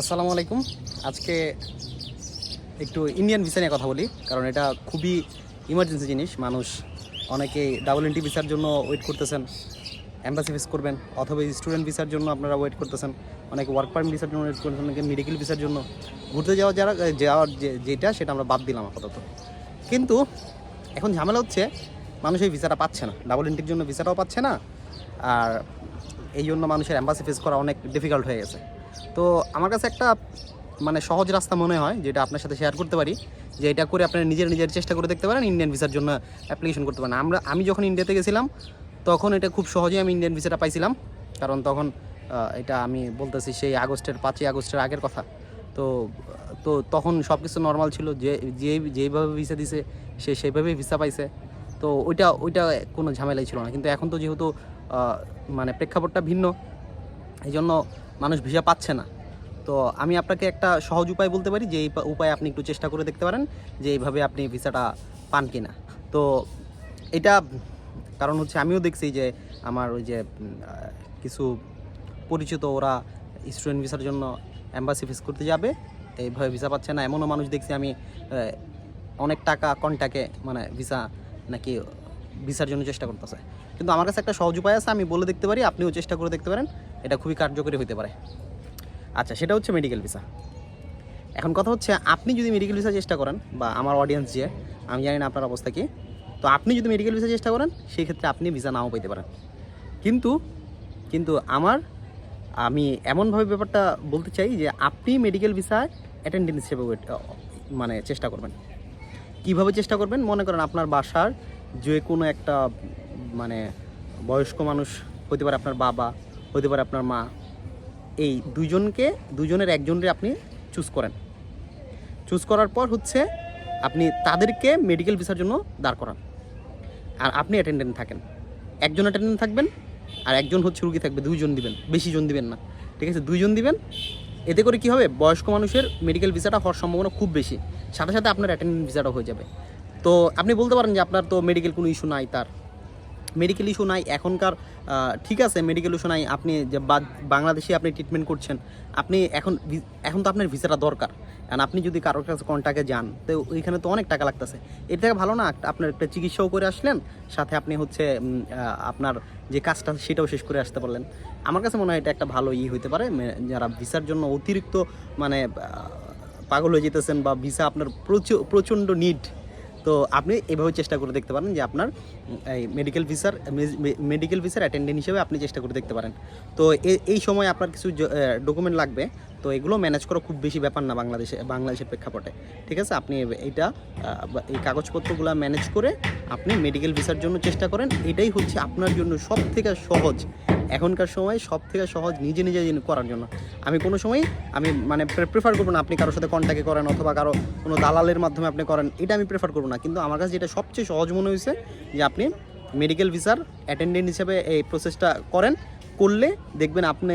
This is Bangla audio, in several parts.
আসসালামু আলাইকুম। আজকে একটু ইন্ডিয়ান ভিসা নিয়ে কথা বলি, কারণ এটা খুবই ইমার্জেন্সি জিনিস। মানুষ অনেকে ডাবল এন্ট্রি ভিসার জন্য ওয়েট করতেছেন অ্যাম্বাসি ফেস করবেন, অথবা স্টুডেন্ট ভিসার জন্য আপনারা ওয়েট করতেছেন। অনেকে ওয়ার্ক পারমিট ভিসার জন্য ওয়েট করতেছেন, অনেকে মেডিকেল ভিসার জন্য। ঘুরতে যাওয়া যারা যাওয়ার যেটা, সেটা আমরা বাদ দিলাম আপাতত। কিন্তু এখন ঝামেলা হচ্ছে, মানুষ এই ভিসাটা পাচ্ছে না। ডাবল এন্ট্রির জন্য ভিসাটাও পাচ্ছে না, আর এই জন্য মানুষের অ্যাম্বাসি ফেস করা অনেক ডিফিকাল্ট হয়ে গেছে। তো আমার কাছে একটা মানে সহজ রাস্তা মনে হয়, যেটা আপনার সাথে শেয়ার করতে পারি, যে এটা করে আপনারা নিজের নিজের চেষ্টা করে দেখতে পারেন ইন্ডিয়ান ভিসার জন্য অ্যাপ্লিকেশন করতে পারেন। আমরা, আমি যখন ইন্ডিয়াতে গেছিলাম, তখন এটা খুব সহজেই আমি ইন্ডিয়ান ভিসাটা পাইছিলাম, কারণ তখন এটা আমি বলতেছি সেই আগস্টের, পাঁচই আগস্টের আগের কথা। তো তো তখন সব কিছু নর্মাল ছিল, যে যে, যেইভাবে ভিসা দিছে, সে সেইভাবেই ভিসা পাইছে। তো ওইটা ওইটা কোনো ঝামেলাই ছিল না। কিন্তু এখন তো যেহেতু মানে প্রেক্ষাপটটা ভিন্ন এই জন্য মানুষ ভিসা পাচ্ছে না। তো আমি আপনাকে একটা সহজ উপায় বলতে পারি যে এই উপায় আপনি একটু চেষ্টা করে দেখতে পারেন যে এইভাবে আপনি ভিসাটা পান কি না তো এটা কারণ হচ্ছে আমিও দেখছি যে আমার ওই যে কিছু পরিচিত ওরা স্টুডেন্ট ভিসার জন্য অ্যাম্বাসি ফেস করতে যাবে, এইভাবে ভিসা পাচ্ছে না। এমনও মানুষ দেখছি আমি অনেক টাকা কন্টাকে মানে ভিসা নাকি ভিসার জন্য চেষ্টা করতেছে। কিন্তু আমার কাছে একটা সহজ উপায় আছে, আমি বলে দেখতে পারি, আপনিও চেষ্টা করে দেখতে পারেন। এটা খুবই কার্যকরী হতে পারে। আচ্ছা সেটা হচ্ছে মেডিকেল ভিসা এখন কথা হচ্ছে, আপনি যদি মেডিকেল ভিসা চেষ্টা করেন, বা আমার অডিয়েন্স যে, আমি জানি না আপনার অবস্থা কি, তো আপনি যদি মেডিকেল ভিসা চেষ্টা করেন সেই ক্ষেত্রে আপনি ভিসা নাও পেতে পারেন। কিন্তু কিন্তু আমার, আমি এমনভাবে ব্যাপারটা বলতে চাই যে, আপনি মেডিকেল ভিসায় অ্যাটেন্ডেন্স হিসেবে মানে চেষ্টা করবেন। কীভাবে চেষ্টা করবেন? মনে করেন আপনার বাসার যে কোনো একটা মানে বয়স্ক মানুষ হতে পারে আপনার বাবা হতে পারে আপনার মা। এই দুইজনকে দুজনের একজনরে আপনি চুজ করেন। চুজ করার পর হচ্ছে আপনি তাদেরকে মেডিকেল ভিসার জন্য দাঁড় করান। আর আপনি অ্যাটেন্ডেন্ট থাকেন। একজন অ্যাটেন্ডেন্ট থাকবেন আর একজন হচ্ছে রুগী থাকবে, দুইজন দিবেন, বেশি জন দিবেন না। ঠিক আছে? দুইজন দিবেন। এতে করে কি হবে? বয়স্ক মানুষের মেডিকেল ভিসাটা হওয়ার সম্ভাবনা খুব বেশি। সাথে সাথে আপনার অ্যাটেন্ডেন্ট ভিসাটা হয়ে যাবে। তো আপনি বলতে পারেন যে আপনার তো মেডিকেল কোনো ইস্যু নাই তার। মেডিকেল ইস্যু নাই, এখনকার ঠিক আছে মেডিকেল ইস্যু নাই, আপনি যে বাংলাদেশে আপনি ট্রিটমেন্ট করছেন, আপনি এখন এখন তো আপনার ভিসাটা দরকার। কারণ আপনি যদি কারোর কাছে কন্টাক্টে যান, তো ওইখানে তো অনেক টাকা লাগতেছে। এর থেকে ভালো না, আপনার একটা চিকিৎসাও করে আসলেন, সাথে আপনি হচ্ছে আপনার যে কাজটা সেটাও শেষ করে আসতে পারলেন। আমার কাছে মনে হয় এটা একটা ভালো ই হতে পারে যারা ভিসার জন্য অতিরিক্ত মানে পাগল হয়ে যেতেছেন বা ভিসা আপনার প্রচুর প্রচণ্ড নিড তো আপনি এভাবে চেষ্টা করে দেখতে পারেন যে আপনার এই মেডিকেল ভিসার মেডিকেল ভিসার অ্যাটেন্ডেন্ট হিসেবে আপনি চেষ্টা করে দেখতে পারেন। তো এই সময় আপনার কিছু ডকুমেন্ট লাগবে, তো এগুলো ম্যানেজ করা খুব বেশি ব্যাপার না বাংলাদেশে, বাংলাদেশের প্রেক্ষাপটে। ঠিক আছে? আপনি এইটা এই কাগজপত্রগুলো ম্যানেজ করে আপনি মেডিকেল ভিসার জন্য চেষ্টা করেন। এটাই হচ্ছে আপনার জন্য সব থেকে সহজ এখনকার সময় সব থেকে সহজ নিজে নিজে করার জন্য। আমি কোনো সময় আমি মানে প্রেফার করব না আপনি কারোর সাথে কন্ট্যাক্টে করেন অথবা কারও কোনো দালালের মাধ্যমে আপনি করেন, এটা আমি প্রেফার করব না। কিন্তু আমার কাছে যেটা সবচেয়ে সহজ মনে হয়েছে যে আপনি মেডিকেল ভিসার অ্যাটেন্ডেন্ট হিসেবে এই প্রসেসটা করেন, করলে দেখবেন আপনি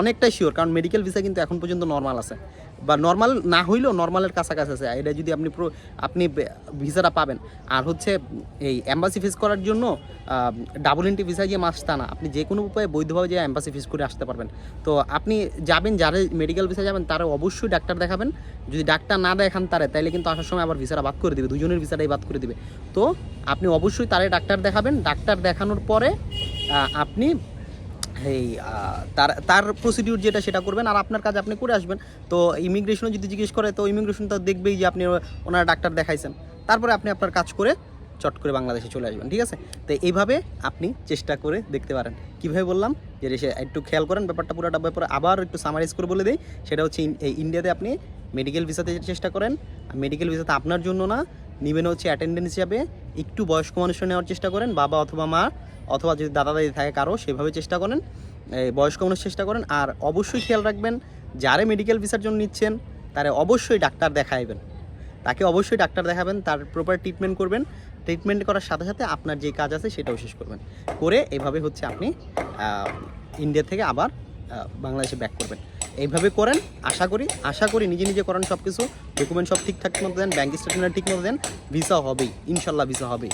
অনেকটাই শিওর কারণ মেডিকেল ভিসা কিন্তু এখন পর্যন্ত নর্মাল আছে। বা নর্মাল না হইলেও নর্মালের কাছাকাছি আছে। এটা যদি আপনি পুরো আপনি ভিসাটা পাবেন। আর হচ্ছে এই অ্যাম্বাসি ফেস করার জন্য ডাবল এন্ট্রি ভিসা যে মাস তা না। আপনি যে কোনো উপায়ে বৈধভাবে যে অ্যাম্বাসি ফিস করে আসতে পারবেন। তো আপনি যাবেন, যারা মেডিকেল ভিসা যাবেন, তারা অবশ্যই ডাক্তার দেখাবেন। যদি ডাক্তার না দেখান তারে তাহলে কিন্তু আসার সময় আবার ভিসাটা বাদ করে দিবে। দুজনের ভিসাটাই বাদ করে দিবে। তো আপনি অবশ্যই তারে ডাক্তার দেখাবেন। ডাক্তার দেখানোর পরে আপনি এই তার তার প্রসিডিউর যেটা সেটা করবেন, আর আপনার কাজ আপনি করে আসবেন। তো ইমিগ্রেশনও যদি জিজ্ঞেস করে, তো ইমিগ্রেশন তো দেখবেই যে আপনি ওনারা ডাক্তার দেখাইছেন। তারপরে আপনি আপনার কাজ করে চট করে বাংলাদেশে চলে আসবেন, ঠিক আছে? তো এইভাবে আপনি চেষ্টা করে দেখতে পারেন। কীভাবে বললাম? যে সে একটু খেয়াল করেন, ব্যাপারটা পুরোটা ব্যাপারে, আবার একটু সামারাইজ করে বলে দিই। সেটা হচ্ছে এই ইন্ডিয়াতে আপনি মেডিকেল ভিসাতে চেষ্টা করেন। মেডিকেল ভিসাতে আপনার জন্য না, নেবেন হচ্ছে অ্যাটেন্ডেন্স হিসাবে একটু বয়স্ক মানুষের নেওয়ার চেষ্টা করেন, বাবা অথবা মা। অথবা যদি দাদা দাদি থাকে কারও, সেভাবে চেষ্টা করেন, এই বয়স্ক মানুষ চেষ্টা করেন, আর অবশ্যই খেয়াল রাখবেন, যারে মেডিকেল ভিসার জন্য নিচ্ছেন, তারে অবশ্যই ডাক্তার দেখাইবেন। তাকে অবশ্যই ডাক্তার দেখাবেন, তার প্রপার ট্রিটমেন্ট করবেন ট্রিটমেন্ট করার সাথে সাথে আপনার যে কাজ আছে সেটাও শেষ করবেন। করে এভাবে হচ্ছে আপনি ইন্ডিয়া থেকে আবার বাংলাদেশে ব্যাক করবেন। এইভাবে করেন, আশা করি আশা করি নিজে নিজে করেন সব কিছু ডকুমেন্ট সব ঠিকঠাক মতো দেন ব্যাঙ্ক স্টেটমেন্ট ঠিক মতো দেন ভিসা হবেই, ইনশাল্লাহ ভিসা হবেই।